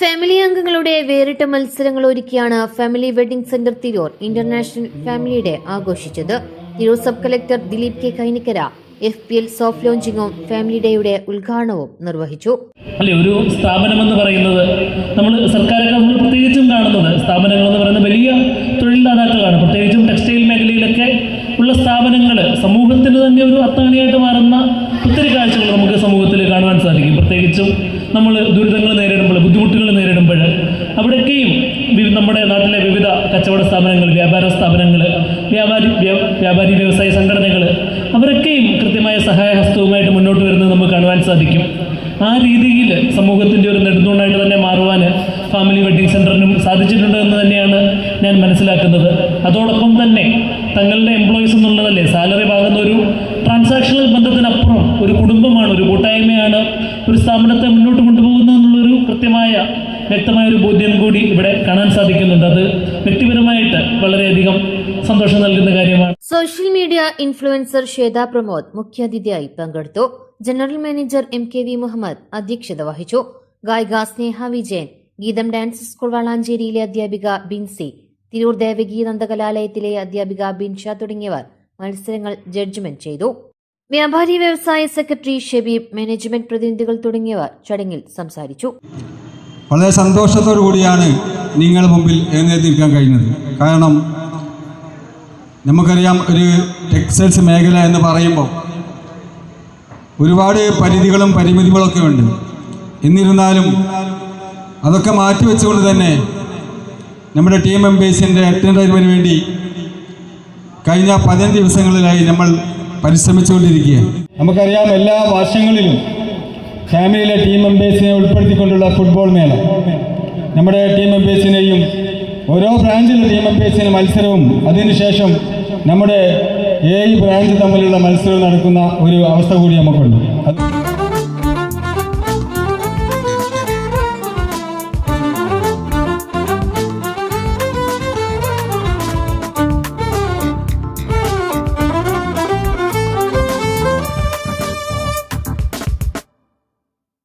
Family അംഗങ്ങളുടെ വേറിട്ട മത്സരങ്ങൾ ഒരുക്കിയാണ് family wedding centre Tirur international family day ആഘോഷിച്ചത്. Tirur sub collector Dileep K Kainikkara F P L soft ലോഞ്ചിങ്ങും family ഡേയുടെ ഉദ്ഘാടനവും നിർവഹിച്ചു. അല്ലെ ഒരു സ്ഥാപനം എന്ന് പറയുന്നത് നമ്മൾ സർക്കാരൊക്കെ നമ്മൾ പ്രത്യേകിച്ചും കാണുന്നത്. സ്ഥാപനങ്ങൾ എന്ന് പറയുന്നത് വലിയ തൊഴിൽദാതാക്കളാണ്. പ്രത്യേകിച്ചും ടെക്സ്റ്റൈൽ മേഖലയിലൊക്കെ ഉള്ള സ്ഥാപനങ്ങൾ സമൂഹത്തിന് തന്നെ ഒരു അത്താണിയായിട്ട് മാറുന്ന ഒത്തിരി കാഴ്ചകൾ നമുക്ക് സമൂഹത്തിൽ കാണുവാൻ സാധിക്കും. പ്രത്യേകിച്ചും നമ്മൾ ദുരിതങ്ങൾ നേരിടുമ്പോൾ ബുദ്ധിമുട്ടുകൾ നേരിടുമ്പോൾ അവിടെയൊക്കെയും നമ്മുടെ നാട്ടിലെ വിവിധ കച്ചവട സ്ഥാപനങ്ങൾ വ്യാപാര സ്ഥാപനങ്ങൾ വ്യാപാരി വ്യാപാരി വ്യവസായ സംഘടനകൾ അവരൊക്കെയും കൃത്യമായ സഹായഹസ്തവുമായിട്ട് മുന്നോട്ട് വരുന്നത് നമുക്ക് കാണുവാൻ സാധിക്കും. ആ രീതിയിൽ സമൂഹത്തിന്റെ ഒരു നെടുന്തൂണായിട്ട് തന്നെ മാറുവാൻ ഫാമിലി വെഡ്ഡിംഗ് സെന്ററിനും സാധിച്ചിട്ടുണ്ട് എന്ന് തന്നെയാണ് ഞാൻ മനസ്സിലാക്കുന്നത്. അതോടൊപ്പം തന്നെ തങ്ങളുടെ എംപ്ലോയീസ് എന്നുള്ളതല്ലേ ഒരു സ്ഥാപനത്തെ മുന്നോട്ട് കൊണ്ടുപോകുന്നു എന്നുള്ളൊരു കൃത്യമായ വ്യക്തമായ ഒരു ബോധ്യം കൂടി ഇവിടെ കാണാൻ സാധിക്കുന്നുണ്ട്. അത് വ്യക്തിപരമായിട്ട് വളരെയധികം സന്തോഷം നൽകുന്ന കാര്യമാണ്. Social media influencer Shweta Pramod മുഖ്യാതിഥിയായി പങ്കെടുത്തു. General manager M K V Muhammad അധ്യക്ഷത വഹിച്ചു. ഗായിക സ്നേഹ വിജയൻ ഗീതം ഡാൻസ് സ്കൂൾ വളാഞ്ചേരിയിലെ അധ്യാപിക ബിൻസി തിരൂർ ദേവഗീ നന്ദകലാലയത്തിലെ അധ്യാപിക ബിൻഷ തുടങ്ങിയവർ മത്സരങ്ങൾ ജഡ്ജ്മെന്റ് ചെയ്തു. വ്യാപാരി വ്യവസായ സെക്രട്ടറി ഷബീബ് മാനേജ്മെന്റ് പ്രതിനിധികൾ തുടങ്ങിയവർ ചടങ്ങിൽ സംസാരിച്ചു. വളരെ സന്തോഷത്തോടു കൂടിയാണ് നിങ്ങളുടെ മുമ്പിൽ എഴുന്നേറ്റിരിക്കാൻ കഴിഞ്ഞത്. കാരണം നമുക്കറിയാം ഒരു ടെക്സ്റ്റൈൽസ് മേഖല എന്ന് പറയുമ്പോൾ ഒരുപാട് പരിധികളും പരിമിതികളൊക്കെ ഉണ്ട്. എന്നിരുന്നാലും അതൊക്കെ മാറ്റിവെച്ചുകൊണ്ട് തന്നെ നമ്മുടെ ടീം മെമ്പേഴ്സിന്റെ അറ്റൻഡറിന് വേണ്ടി കഴിഞ്ഞ പതിനഞ്ച് ദിവസങ്ങളിലായി നമ്മൾ പരിശ്രമിച്ചുകൊണ്ടിരിക്കുകയാണ്. നമുക്കറിയാം എല്ലാ വർഷങ്ങളിലും ഫാമിലിയിലെ ടീം മെമ്പേഴ്സിനെ ഉൾപ്പെടുത്തിക്കൊണ്ടുള്ള ഫുട്ബോൾ മേള. നമ്മുടെ ടീം മെമ്പേഴ്സിനെയും ഓരോ ബ്രാഞ്ചിലെ ടീം മെമ്പേഴ്സിന് മത്സരവും അതിനുശേഷം നമ്മുടെ ഏഴ് ബ്രാഞ്ച് തമ്മിലുള്ള മത്സരവും നടക്കുന്ന ഒരു അവസ്ഥ കൂടി നമുക്കുണ്ട്. അത്